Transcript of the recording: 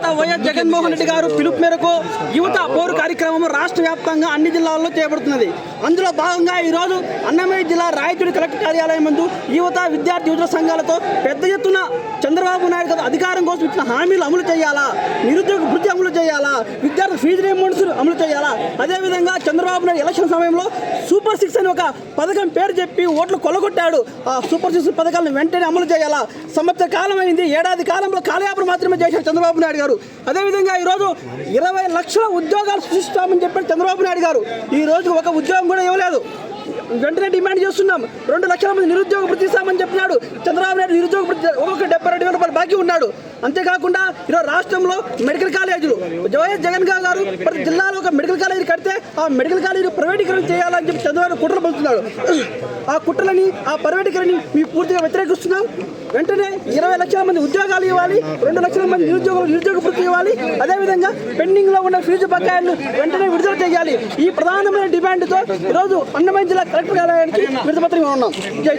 అధినేత వైఎస్ జగన్మోహన్ రెడ్డి గారు పిలుపు మేరకు యువత పౌరు కార్యక్రమం రాష్ట్ర వ్యాప్తంగా అన్ని జిల్లాల్లో చేపడుతున్నది. అందులో భాగంగా ఈరోజు అన్నమయ్య జిల్లా రాయచూడి కలెక్టర్ కార్యాలయం ముందు యువత విద్యార్థి యువత సంఘాలతో పెద్ద ఎత్తున చంద్రబాబు నాయుడు గారు అధికారం కోసం ఇచ్చిన హామీలు అమలు చేయాలా? నిరుద్యోగ వృద్ధి అమలు చేయాలా? విద్యార్థి ఫీజు రియంబర్స్ అమలు చేయాలా? అదేవిధంగా చంద్రబాబు నాయుడు ఎలక్షన్ సమయంలో సూపర్ సిక్స్ అని ఒక పథకం పేరు చెప్పి ఓట్లు కొలగొట్టాడు. ఆ సూపర్ సిక్స్ పథకాలను వెంటనే అమలు చేయాలా? సంవత్సర కాలం అయింది ఏడాది కాలంలో కాలయాపన మాత్రమే చేశారు చంద్రబాబు నాయుడు గారు. అదేవిధంగా ఈరోజు ఇరవై లక్షల ఉద్యోగాలు సృష్టిస్తామని చెప్పిన చంద్రబాబు నాయుడు గారు ఈ రోజు ఒక ఉద్యోగం కూడా ఇవ్వలేదు. వెంటనే డిమాండ్ చేస్తున్నాం. రెండు లక్షల మంది నిరుద్యోగ ప్రతిస్తామని చెప్పినాడు. చంద్రబాబు నాయుడు నిరుద్యోగ వృత్తి ఒక్కొక్క డెబ్బై రెండు వేల రూపాయలు బాకీ ఉన్నాడు. అంతేకాకుండా ఈరోజు రాష్ట్రంలో మెడికల్ వైఎస్ జగన్ గారు ప్రతి జిల్లాలో ఒక మెడికల్ కాలేజీ కడితే ఆ మెడికల్ కాలేజీ ప్రైవేటీకరణ చేయాలని చెప్పి చంద్రబాబు కుట్రలు పలుకుతున్నాడు ఆ కుట్రలని ఆ ప్రైవేటీకరణని మీ పూర్తిగా వ్యతిరేకిస్తున్నాం. వెంటనే ఇరవై లక్షల మంది ఉద్యోగాలు ఇవ్వాలి రెండు లక్షల మంది నిరుద్యోగులు నిరుద్యోగ వృత్తి ఇవ్వాలి. అదేవిధంగా పెండింగ్లో ఉన్న ఫీజు బకాయిలను వెంటనే విడుదల చేయాలి. ఈ ప్రధానమైన డిమాండ్తో ఈరోజు అన్నమయ్య జిల్లా కలెక్టర్ కార్యాలయానికి విడుదల ఉన్నాం